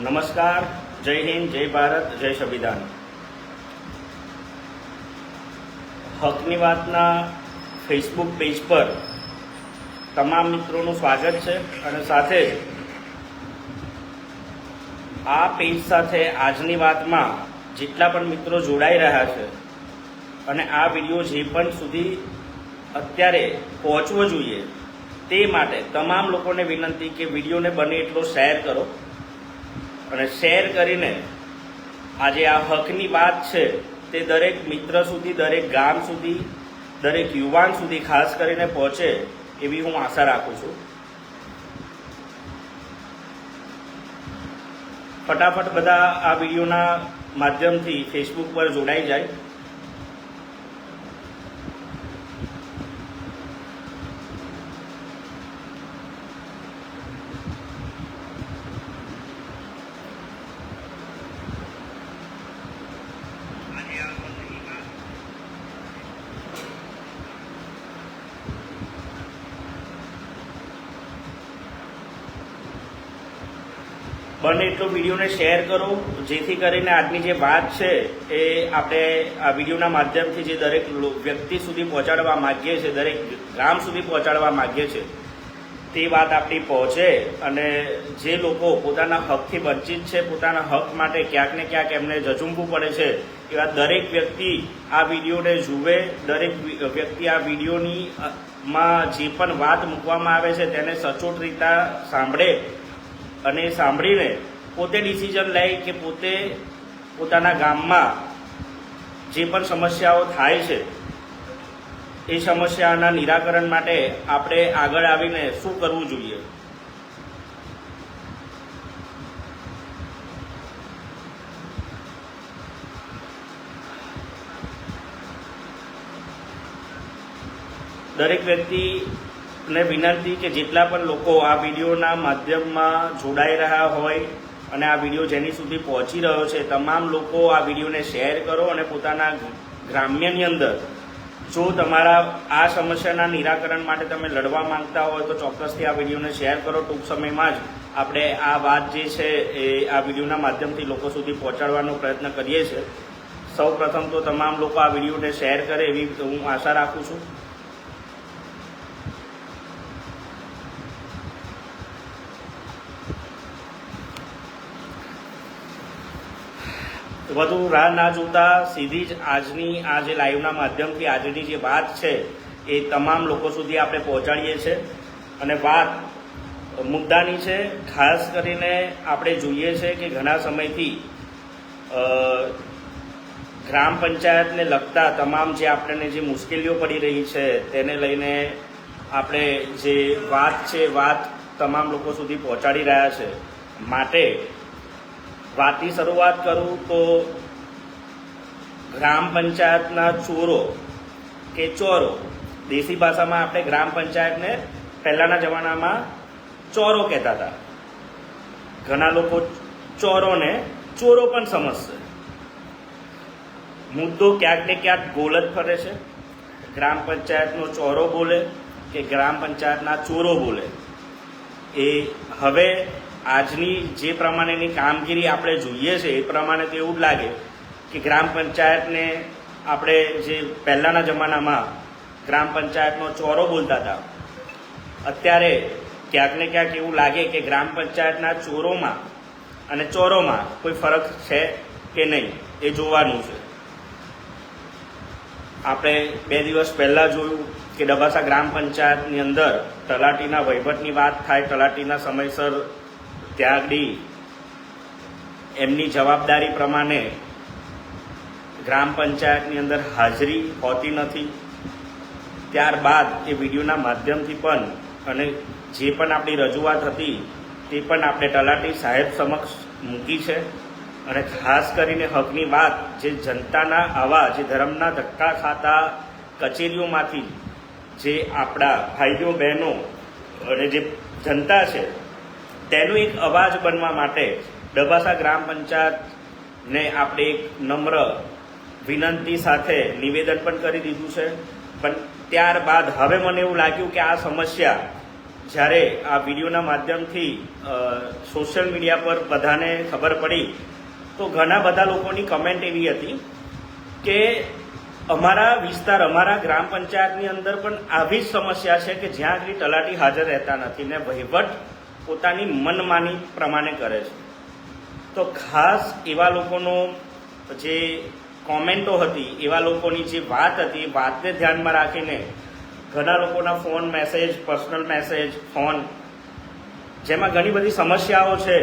નમસ્કાર, જય હિન્દ, જય ભારત, જય સંવિધાન. હકની વાતના ફેસબુક પેજ પર તમામ મિત્રોનું સ્વાગત છે અને સાથે જ આ પેજ સાથે આજની વાતમાં જેટલા પણ મિત્રો જોડાઈ રહ્યા છે અને આ વીડિયો જે પણ સુધી અત્યારે પહોંચવો જોઈએ તે માટે તમામ લોકોને વિનંતી કે વિડીયોને બને એટલો શેર કરો. અને શેર કરીને આજે આ હકની વાત છે તે દરેક મિત્ર સુધી, દરેક ગામ સુધી, દરેક યુવાન સુધી ખાસ કરીને પહોંચે એવી હું આશા રાખું છું. ફટાફટ બધા આ વિડીયોના માધ્યમથી ફેસબુક પર જોડાઈ જાય. બને એટલો વિડીયોને શેર કરો, જેથી કરીને આજની જે વાત છે, એ આપણે આ વિડીયોના માધ્યમથી જે દરેક વ્યક્તિ સુધી પહોંચાડવા માગીએ છીએ, દરેક ગામ સુધી પહોંચાડવા માગીએ છીએ, તે વાત આપણી પહોંચે અને જે લોકો પોતાના હકથી વંચિત છે, પોતાના હક માટે ક્યાંક ને ક્યાંક એમને જજુમવું પડે છે, એવા દરેક વ્યક્તિ આ વિડીયોને જુએ, દરેક વ્યક્તિ આ વિડીયોની માં જે પણ વાત મૂકવામાં આવે છે, તેને સચોટ રીતે સાંભળે અને સાંભળીને પોતે ડિસિઝન લે કે પોતે પોતાના ગામમાં જે પણ સમસ્યાઓ થાય છે, એ સમસ્યાના નિરાકરણ માટે આપણે આગળ આવીને શું કરવું જોઈએ? દરેક વ્યક્તિને વિનંતી કે જેટલા પણ લોકો આ વિડીયોના માધ્યમમાં જોડાઈ રહ્યા હોય અને આ વીડિયો જેની સુધી પહોંચી રહ્યો છે, તમામ લોકો આ વિડીયોને શેર કરો અને પોતાના ગ્રામ્યની અંદર જો તમારા આ સમસ્યાના નિરાકરણ માટે તમે લડવા માંગતા હોય તો ચોક્કસથી આ વિડીયોને શેર કરો. ટૂંક સમયમાં જ આપણે આ વાત જે છે એ આ વિડીયોના માધ્યમથી લોકો સુધી પહોંચાડવાનો પ્રયત્ન કરીએ છીએ. સૌ પ્રથમ તો તમામ લોકો આ વિડીયોને શેર કરે એવી હું આશા રાખું છું. વધુ રાહ ના જોતા સીધી જ આજની, આ જે લાઈવના માધ્યમથી આજની જે વાત છે, એ તમામ લોકો સુધી આપણે પહોંચાડીએ છીએ અને વાત મુદ્દાની છે, ખાસ કરીને આપણે જોઈએ છે કે ઘણા સમયથી ગ્રામ પંચાયતને લગતા તમામ જે આપણને જે મુશ્કેલીઓ પડી રહી છે, તેને લઈને આપણે જે વાત છે, વાત તમામ લોકો સુધી પહોંચાડી રહ્યા છે. માટે વાતની શરૂઆત કરું તો ગ્રામ પંચાયતના ચોરો કે ચોરો, દેશી ભાષામાં આપણે ગ્રામ પંચાયતને પહેલાંના જમાનામાં ચોરો કહેતા હતા. ઘણા લોકો ચોરોને ચોરો પણ સમજશે. મુદ્દો ક્યાંક ને ક્યાંક ગોલ જ ફરે છે. ગ્રામ પંચાયતનો ચોરો બોલે કે ગ્રામ પંચાયતના ચોરો બોલે. એ હવે આજની જે પ્રમાણેની કામગીરી આપણે જોઈએ છે, એ પ્રમાણે તો એવું જ લાગે કે ગ્રામ પંચાયતને આપણે જે પહેલાંના જમાનામાં ગ્રામ પંચાયતનો ચોરો બોલતા હતા, અત્યારે ક્યાંક ને ક્યાંક એવું લાગે કે ગ્રામ પંચાયતના ચોરોમાં અને ચોરોમાં કોઈ ફરક છે કે નહીં, એ જોવાનું છે. આપણે બે દિવસ પહેલાં જોયું કે ડબાસા ગ્રામ પંચાયતની અંદર તલાટીના વહીવટની વાત થાય, તલાટીના સમયસર ત્યાં આગળ એમની જવાબદારી પ્રમાણે ગ્રામ પંચાયતની અંદર હાજરી હોતી નથી. ત્યારબાદ એ વિડીયોના માધ્યમથી પણ અને જે પણ આપણી રજૂઆત હતી તે પણ આપણે તલાટી સાહેબ સમક્ષ મૂકી છે અને ખાસ કરીને હકની વાત જે જનતાના આવા જે ધર્મના ધક્કા ખાતા કચેરીઓમાંથી જે આપણા ભાઈઓ બહેનો અને જે જનતા છે તેનો એક અવાજ બનવા માટે ડબાસા ગ્રામ પંચાયતને આપણે એક નમ્ર વિનંતી સાથે નિવેદન પણ કરી દીધું છે. પણ ત્યારબાદ હવે મને એવું લાગ્યું કે આ સમસ્યા જ્યારે આ વિડીયોના માધ્યમથી સોશિયલ મીડિયા પર બધાને ખબર પડી, તો ઘણા બધા લોકોની કમેન્ટ એવી હતી કે અમારા વિસ્તાર, અમારા ગ્રામ પંચાયતની અંદર પણ આવી જ સમસ્યા છે કે જ્યાં આગળ તલાટી હાજર રહેતા નથી ને વહીવટ પોતાની મનમાની પ્રમાણે કરે છે. તો ખાસ એવા લોકોનો જે કોમેન્ટો હતી, એવા લોકોની જે વાત હતી વાતને ધ્યાનમાં રાખીને ઘણા લોકોના phone message, personal message, phone, જેમાં ઘણી બધી સમસ્યાઓ છે,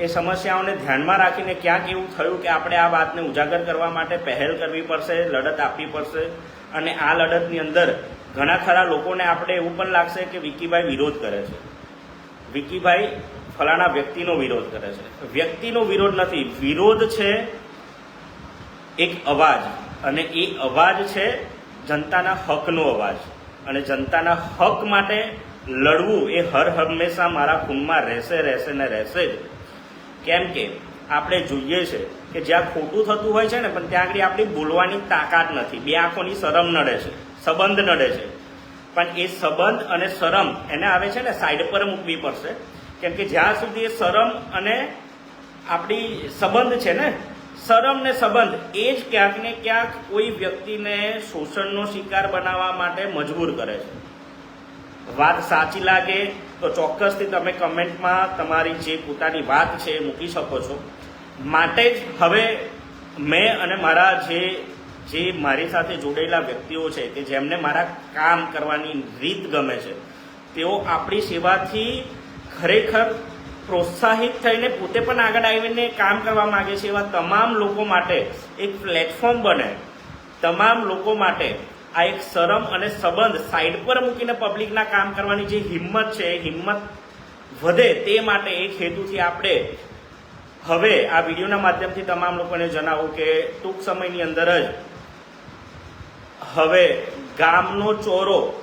એ સમસ્યાઓને ધ્યાનમાં રાખીને ક્યાંક એવું થયું કે આપણે આ વાતને ઉજાગર કરવા માટે પહેલ કરવી પડશે, લડત આપવી પડશે અને આ લડતની અંદર ઘણા ખરા લોકોને આપણે એવું પણ લાગશે કે વિકીભાઈ વિરોધ કરે છે. વિકીભાઈ ફલાણા વ્યક્તિનો વિરોધ કરે છે. વ્યક્તિનો વિરોધ નથી. વિરોધ છે એક અવાજ અને એ અવાજ છે જનતાના હકનો અવાજ. અને જનતાના હક માટે લડવું એ હર હંમેશા મારા ખૂનમાં રહેશે રહેશે ને રહેશે જ. કેમ કે આપણે જોઈએ છે કે જ્યાં ખોટું થતું હોય છે ને, પણ ત્યાં આગળ આપણી બોલવાની તાકાત નથી. બે આંખોની શરમ નડે છે, સંબંધ નડે છે. પણ એ સંબંધ અને શરમ એને આવે છે ને સાઈડ પર મૂકવી પડશે. કેમ કે જ્યાં સુધી એ શરમ અને આપણી સંબંધ છે ને, શરમ ને સંબંધ, એ જ ક્યાંક ને ક્યાંક કોઈ વ્યક્તિને શોષણનો શિકાર બનાવવા માટે મજબૂર કરે છે. વાત સાચી લાગે તો ચોક્કસથી તમે કમેન્ટમાં તમારી જે પોતાની વાત છે એ મૂકી શકો છો. માટે જ હવે મેં અને મારા જે જે મારી સાથે જોડાયેલા વ્યક્તિઓ છે, કે જેમને મારા કામ કરવાની રીત ગમે છે, તેઓ આપણી સેવાથી ખરેખર પ્રોત્સાહિત થઈને પોતે પણ આગળ આવીને કામ કરવા માગે છે, એવા તમામ લોકો માટે એક પ્લેટફોર્મ બને. તમામ લોકો માટે આ એક શરમ અને સંબંધ સાઈડ પર મૂકીને પબ્લિકના કામ કરવાની જે હિંમત છે, એ હિંમત વધે તે માટે એક હેતુથી આપણે હવે આ વિડીયોના માધ્યમથી તમામ લોકોને જણાવું કે ટૂંક સમયની અંદર જ હવે ગામનો ચોરો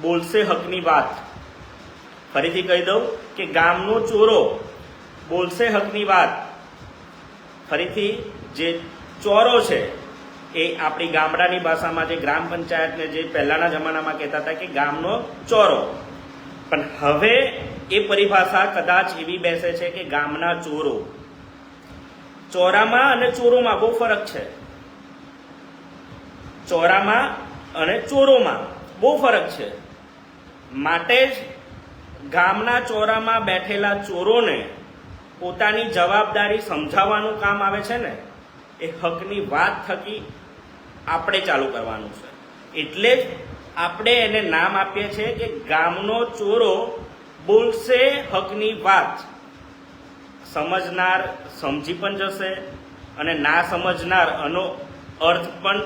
બોલશે હકની વાત. ફરીથી કહી દઉં કે ગામનો ચોરો બોલશે હકની વાત. ફરીથી જે ચોરો છે એ આપણી ગામડાની ભાષામાં જે ગ્રામ પંચાયતને જે પહેલાના જમાનામાં કહેતા હતા કે ગામનો ચોરો. પણ હવે એ પરિભાષા કદાચ એવી બેસે છે કે ગામના ચોરો. ચોરામાં અને ચોરોમાં બહુ ફરક છે. ચોરામાં અને ચોરોમાં. બહુ ફરક છે. માટે જ ગામના ચોરામાં બેઠેલા ચોરોને પોતાની જવાબદારી સમજાવવાનું કામ આવે છે ને, એ હકની વાત થકી આપણે ચાલુ કરવાનું છે. એટલે જ આપણે એને નામ આપીએ છીએ કે ગામનો ચોરો બોલશે હકની વાત. સમજનાર સમજી પણ જશે અને ના સમજનાર આનો અર્થ પણ